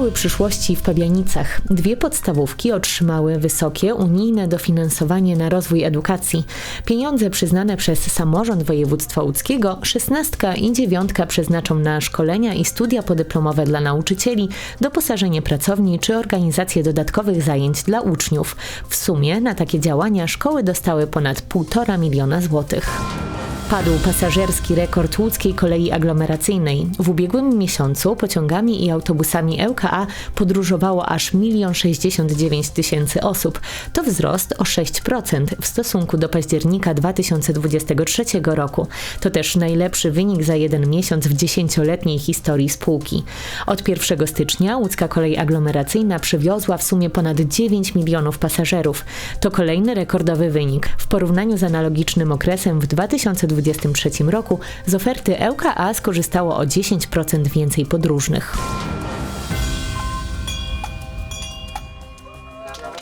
Szkoły przyszłości w Pabianicach. Dwie podstawówki otrzymały wysokie unijne dofinansowanie na rozwój edukacji. Pieniądze przyznane przez samorząd województwa łódzkiego, szesnastka i dziewiątka przeznaczą na szkolenia i studia podyplomowe dla nauczycieli, doposażenie pracowni czy organizację dodatkowych zajęć dla uczniów. W sumie na takie działania szkoły dostały ponad 1,5 miliona złotych. Padł pasażerski rekord łódzkiej kolei aglomeracyjnej. W ubiegłym miesiącu pociągami i autobusami LKA podróżowało aż 1 69 tysięcy osób. To wzrost o 6% w stosunku do października 2023 roku. To też najlepszy wynik za jeden miesiąc w dziesięcioletniej historii spółki. Od 1 stycznia łódzka kolej aglomeracyjna przywiozła w sumie ponad 9 milionów pasażerów. To kolejny rekordowy wynik. W porównaniu z analogicznym okresem w 2020 2023 roku z oferty LKA skorzystało o 10% więcej podróżnych.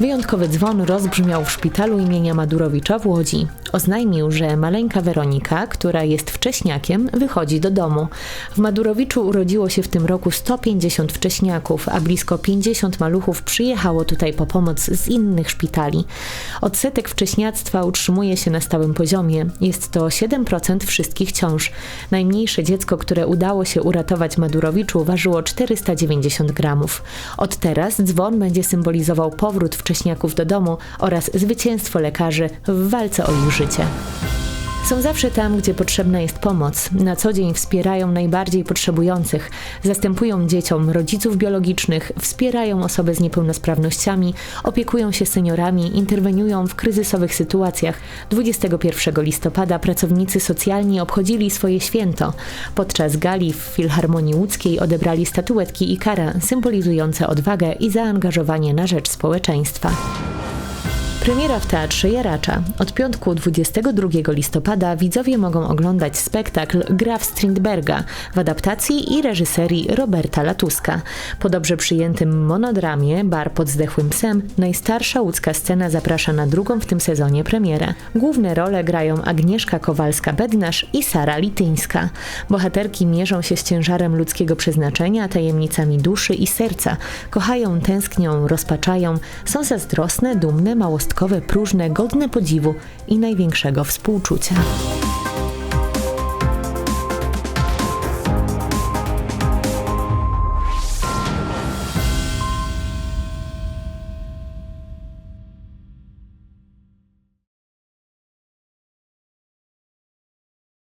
Wyjątkowy dzwon rozbrzmiał w szpitalu imienia Madurowicza w Łodzi. Oznajmił, że maleńka Weronika, która jest wcześniakiem, wychodzi do domu. W Madurowiczu urodziło się w tym roku 150 wcześniaków, a blisko 50 maluchów przyjechało tutaj po pomoc z innych szpitali. Odsetek wcześniactwa utrzymuje się na stałym poziomie. Jest to 7% wszystkich ciąż. Najmniejsze dziecko, które udało się uratować Madurowiczu, ważyło 490 gramów. Od teraz dzwon będzie symbolizował powrót wcześniaków do domu oraz zwycięstwo lekarzy w walce o ich życie. Są zawsze tam, gdzie potrzebna jest pomoc. Na co dzień wspierają najbardziej potrzebujących, zastępują dzieciom rodziców biologicznych, wspierają osoby z niepełnosprawnościami, opiekują się seniorami, interweniują w kryzysowych sytuacjach. 21 listopada pracownicy socjalni obchodzili swoje święto. Podczas gali w Filharmonii Łódzkiej odebrali statuetki i kara symbolizujące odwagę i zaangażowanie na rzecz społeczeństwa. Premiera w Teatrze Jaracza. Od piątku 22 listopada widzowie mogą oglądać spektakl Graf Strindberga w adaptacji i reżyserii Roberta Latuska. Po dobrze przyjętym monodramie Bar pod zdechłym psem najstarsza łódzka scena zaprasza na drugą w tym sezonie premierę. Główne role grają Agnieszka Kowalska-Bednarz i Sara Lityńska. Bohaterki mierzą się z ciężarem ludzkiego przeznaczenia, tajemnicami duszy i serca. Kochają, tęsknią, rozpaczają, są zazdrosne, dumne, małostkowe, próżne, godne podziwu i największego współczucia.